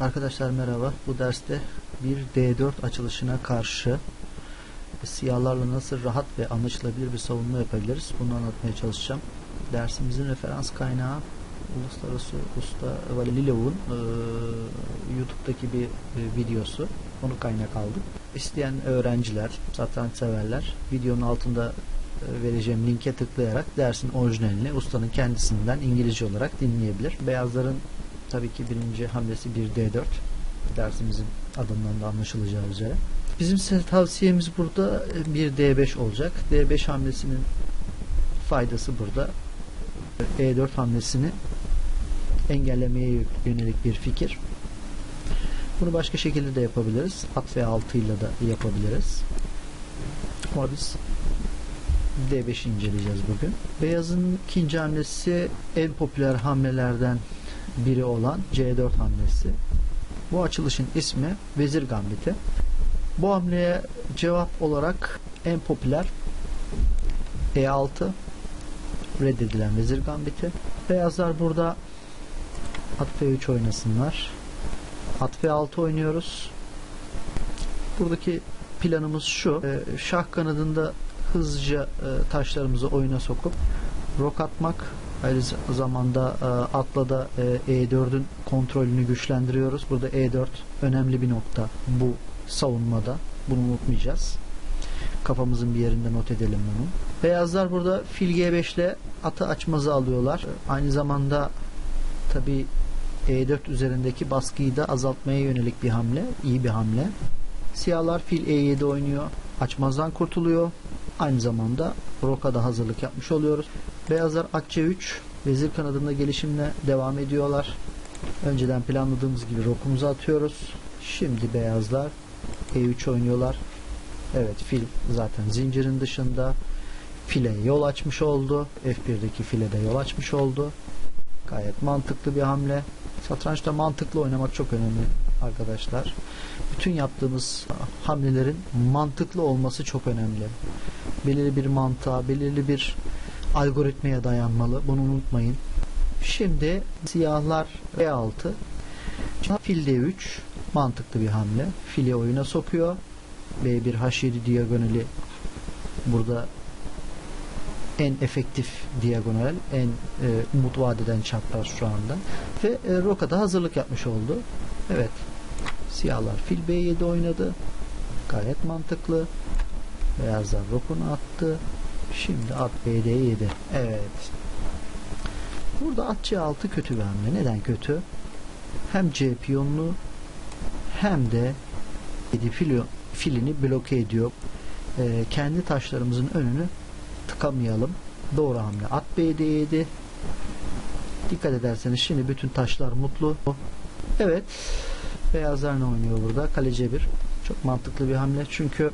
Arkadaşlar merhaba. Bu derste bir D4 açılışına karşı siyahlarla nasıl rahat ve anlaşılabilir bir savunma yapabiliriz bunu anlatmaya çalışacağım. Dersimizin referans kaynağı Uluslararası Usta Valililov'un e, YouTube'daki bir e, videosu. Onu kaynak aldım. İsteyen öğrenciler, satranç severler videonun altında e, vereceğim linke tıklayarak dersin orijinalini ustanın kendisinden İngilizce olarak dinleyebilir. Beyazların tabii ki birinci hamlesi bir D4 dersimizin adından da anlaşılacağı üzere. Bizim size tavsiyemiz burada e, bir D5 olacak. D5 hamlesinin faydası burada E4 hamlesini engellemeye yönelik bir fikir. Bunu başka şekilde de yapabiliriz. At ve 6 ile de yapabiliriz. Ama biz D5'i inceleyeceğiz bugün. Beyazın ikinci hamlesi en popüler hamlelerden biri olan C4 hamlesi. Bu açılışın ismi Vezir Gambiti. Bu hamleye cevap olarak en popüler E6 reddedilen Vezir Gambiti. Beyazlar burada At F3 oynasınlar. At F6 oynuyoruz. Buradaki planımız şu. e, Şah kanadında hızlıca e, taşlarımızı oyuna sokup rok atmak. Aynı zamanda e, atla da e, E4'ün kontrolünü güçlendiriyoruz. Burada E4 önemli bir nokta bu savunmada. Bunu unutmayacağız. Kafamızın bir yerinde not edelim bunu. Beyazlar burada fil G5 ile atı açmazı alıyorlar. Aynı zamanda tabi E4 üzerindeki baskıyı da azaltmaya yönelik bir hamle. iyi bir hamle. Siyahlar fil E7 oynuyor. Açmazdan kurtuluyor. Aynı zamanda roka da hazırlık yapmış oluyoruz. Beyazlar at C3 vezir kanadında gelişimle devam ediyorlar. Önceden planladığımız gibi rokumuzu atıyoruz. Şimdi beyazlar E3 oynuyorlar. Evet fil zaten zincirin dışında. File yol açmış oldu. F1'deki file de yol açmış oldu. Gayet mantıklı bir hamle. Satrançta mantıklı oynamak çok önemli arkadaşlar. Bütün yaptığımız hamlelerin mantıklı olması çok önemli. Belirli bir mantığa, belirli bir algoritmaya dayanmalı. Bunu unutmayın. Şimdi siyahlar E6 fil D3 mantıklı bir hamle. Fili oyuna sokuyor. B1 H7 diagonali burada en efektif diagonal, en e, umut vadeden çapraz şu anda. Ve e, Roka'da hazırlık yapmış oldu. Evet. Siyahlar fil B7 oynadı. Gayet mantıklı. Beyazlar rokunu attı. Şimdi at BD7. Evet. Burada at C6 kötü bir hamle. Neden kötü? Hem C piyonlu hem de 7 filo, filini bloke ediyor. Ee, kendi taşlarımızın önünü tıkamayalım. Doğru hamle. At BD7. Dikkat ederseniz şimdi bütün taşlar mutlu. Evet. Beyazlar ne oynuyor burada? Kale C1. Çok mantıklı bir hamle. Çünkü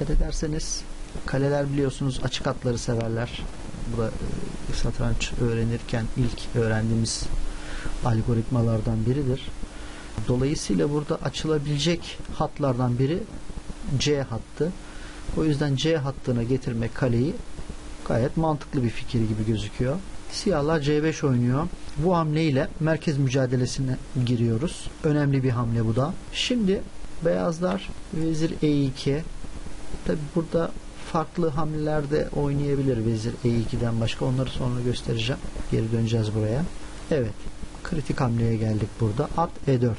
dikkat ederseniz kaleler biliyorsunuz açık atları severler. Bu da e, satranç öğrenirken ilk öğrendiğimiz algoritmalardan biridir. Dolayısıyla burada açılabilecek hatlardan biri C hattı. O yüzden C hattına getirmek kaleyi gayet mantıklı bir fikir gibi gözüküyor. Siyahlar C5 oynuyor. Bu hamleyle merkez mücadelesine giriyoruz. Önemli bir hamle bu da. Şimdi beyazlar vezir E2 tabi burada farklı hamleler de oynayabilir vezir E2'den başka. Onları sonra göstereceğim. Geri döneceğiz buraya. Evet. Kritik hamleye geldik burada. At E4.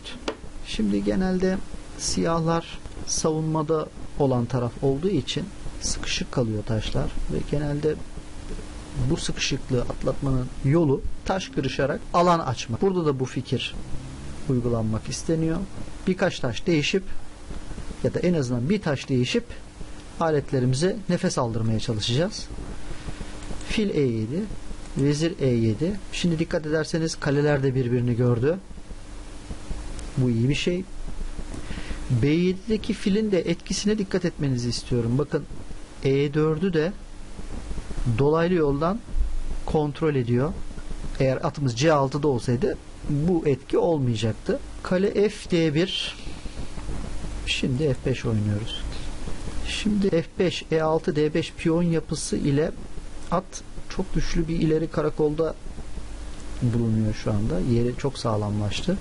Şimdi genelde siyahlar savunmada olan taraf olduğu için sıkışık kalıyor taşlar ve genelde bu sıkışıklığı atlatmanın yolu taş kırışarak alan açmak. Burada da bu fikir uygulanmak isteniyor. Birkaç taş değişip ya da en azından bir taş değişip aletlerimize nefes aldırmaya çalışacağız. Fil E7, vezir E7. Şimdi dikkat ederseniz kaleler de birbirini gördü. Bu iyi bir şey. B7'deki filin de etkisine dikkat etmenizi istiyorum. Bakın E4'ü de dolaylı yoldan kontrol ediyor. Eğer atımız C6'da olsaydı bu etki olmayacaktı. Kale F D1 Şimdi F5 oynuyoruz. Şimdi F5 E6 D5 piyon yapısı ile at çok güçlü bir ileri karakolda bulunuyor şu anda. Yeri çok sağlamlaştı.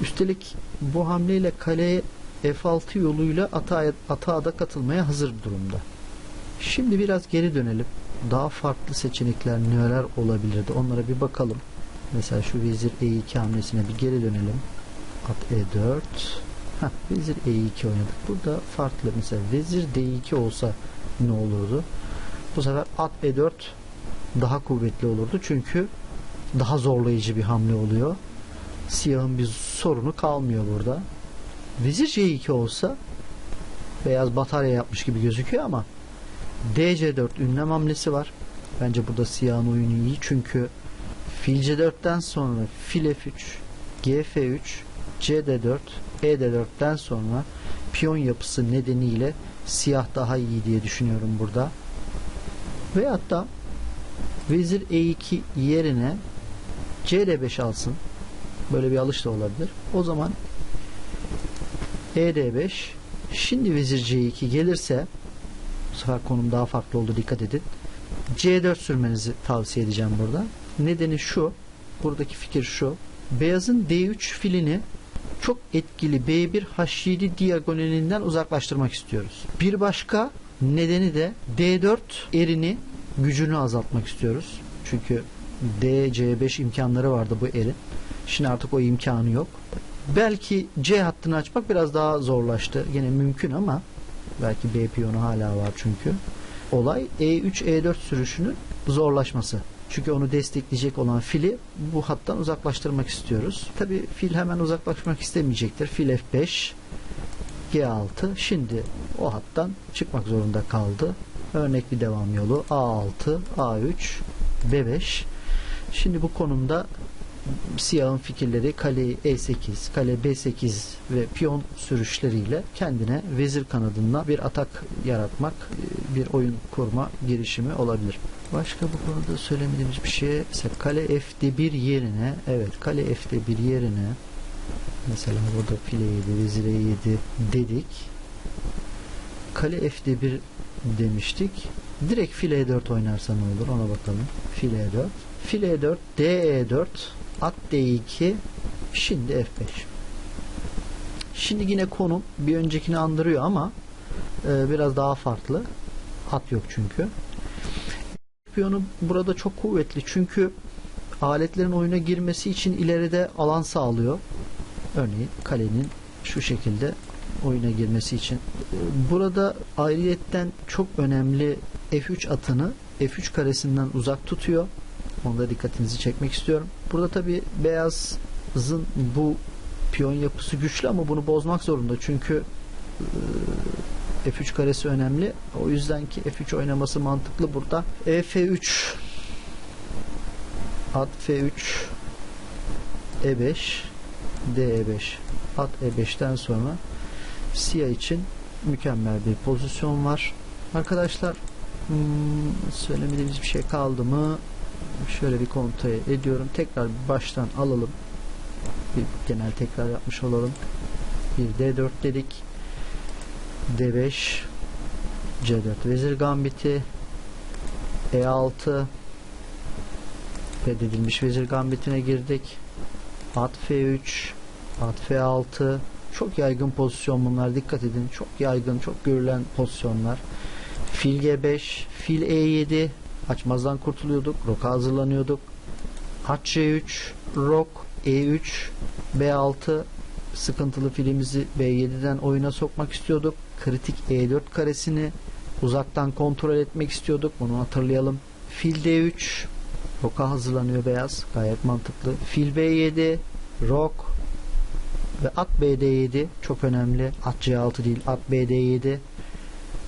Üstelik bu hamleyle kaleye F6 yoluyla atağa, atağa da katılmaya hazır durumda. Şimdi biraz geri dönelim. Daha farklı seçenekler neler olabilirdi onlara bir bakalım. Mesela şu vezir E2 hamlesine bir geri dönelim. At E4. Heh, vezir E2 oynadık. Burada farklı mesela vezir D2 olsa ne olurdu? Bu sefer at E4 daha kuvvetli olurdu. Çünkü daha zorlayıcı bir hamle oluyor. Siyahın bir sorunu kalmıyor burada. Vezir C2 olsa beyaz batarya yapmış gibi gözüküyor ama DC4 ünlem hamlesi var. Bence burada siyahın oyunu iyi çünkü fil C4'ten sonra fil F3 GF3 CD4 ED4'ten sonra piyon yapısı nedeniyle siyah daha iyi diye düşünüyorum burada. Veyahut da vezir E2 yerine CD5 alsın. Böyle bir alış da olabilir. O zaman ED5 şimdi vezir C2 gelirse bu sefer konum daha farklı oldu dikkat edin. C4 sürmenizi tavsiye edeceğim burada. Nedeni şu. Buradaki fikir şu. Beyazın D3 filini çok etkili B1 H7 diagonalinden uzaklaştırmak istiyoruz. Bir başka nedeni de D4 erini gücünü azaltmak istiyoruz. Çünkü D, C5 imkanları vardı bu erin. Şimdi artık o imkanı yok. Belki C hattını açmak biraz daha zorlaştı. Yine mümkün ama belki B piyonu hala var çünkü. Olay E3, E4 sürüşünün zorlaşması. Çünkü onu destekleyecek olan fili bu hattan uzaklaştırmak istiyoruz. Tabi fil hemen uzaklaşmak istemeyecektir. Fil F5 G6 şimdi o hattan çıkmak zorunda kaldı. Örnek bir devam yolu A6 A3 B5 Şimdi bu konumda siyahın fikirleri kale E8, kale B8 ve piyon sürüşleriyle kendine vezir kanadından bir atak yaratmak, bir oyun kurma girişimi olabilir. Başka bu konuda söylemediğimiz bir şey mesela kale F'de1 yerine evet kale F'de1 yerine mesela burada file 7, vezire 7 dedik. Kale F'de1 demiştik. Direkt file 4 oynarsa ne olur ona bakalım. File 4. File 4, DE4 at D2 şimdi F5 şimdi yine konum bir öncekini andırıyor ama e, biraz daha farklı. At yok çünkü. Piyonu burada çok kuvvetli çünkü aletlerin oyuna girmesi için ileride alan sağlıyor. Örneğin kalenin şu şekilde oyuna girmesi için. Burada ayrıyetten çok önemli F3 atını F3 karesinden uzak tutuyor Onda dikkatinizi çekmek istiyorum. Burada tabi beyazın bu piyon yapısı güçlü ama bunu bozmak zorunda. Çünkü e, F3 karesi önemli. O yüzden ki F3 oynaması mantıklı burada. F3 at F3 E5 D5 at E5'ten sonra siyah için mükemmel bir pozisyon var. Arkadaşlar hmm, söylemediğimiz bir şey kaldı mı? Şöyle bir kontrol ediyorum. Tekrar baştan alalım. Bir genel tekrar yapmış olalım. Bir D4 dedik. D5 C4 vezir gambiti E6 reddedilmiş vezir gambitine girdik. At F3 At F6 çok yaygın pozisyon bunlar dikkat edin çok yaygın çok görülen pozisyonlar fil G5 fil E7 Açmazdan kurtuluyorduk. Roka hazırlanıyorduk. At C3, Rok, E3, B6 sıkıntılı filimizi B7'den oyuna sokmak istiyorduk. Kritik E4 karesini uzaktan kontrol etmek istiyorduk. Bunu hatırlayalım. Fil D3 Roka hazırlanıyor beyaz. Gayet mantıklı. Fil B7 Rok ve at BD7 çok önemli. At C6 değil at BD7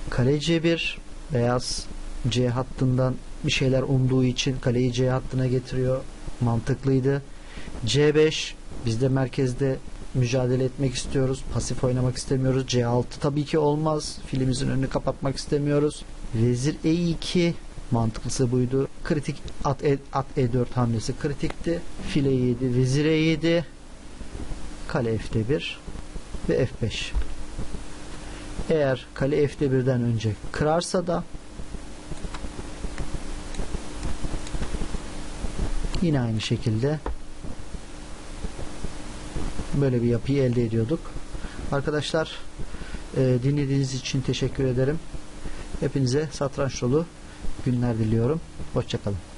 Kale C1 beyaz C hattından bir şeyler umduğu için kaleyi C hattına getiriyor. Mantıklıydı. C5 biz de merkezde mücadele etmek istiyoruz. Pasif oynamak istemiyoruz. C6 tabii ki olmaz. Filimizin önünü kapatmak istemiyoruz. Vezir E2 mantıklısı buydu. Kritik at, e, at E4 hamlesi kritikti. File 7, vezir E7 kale F'de1 ve F5. Eğer kale F'de1'den önce kırarsa da Yine aynı şekilde böyle bir yapıyı elde ediyorduk. Arkadaşlar e, dinlediğiniz için teşekkür ederim. Hepinize satranç dolu günler diliyorum. Hoşçakalın.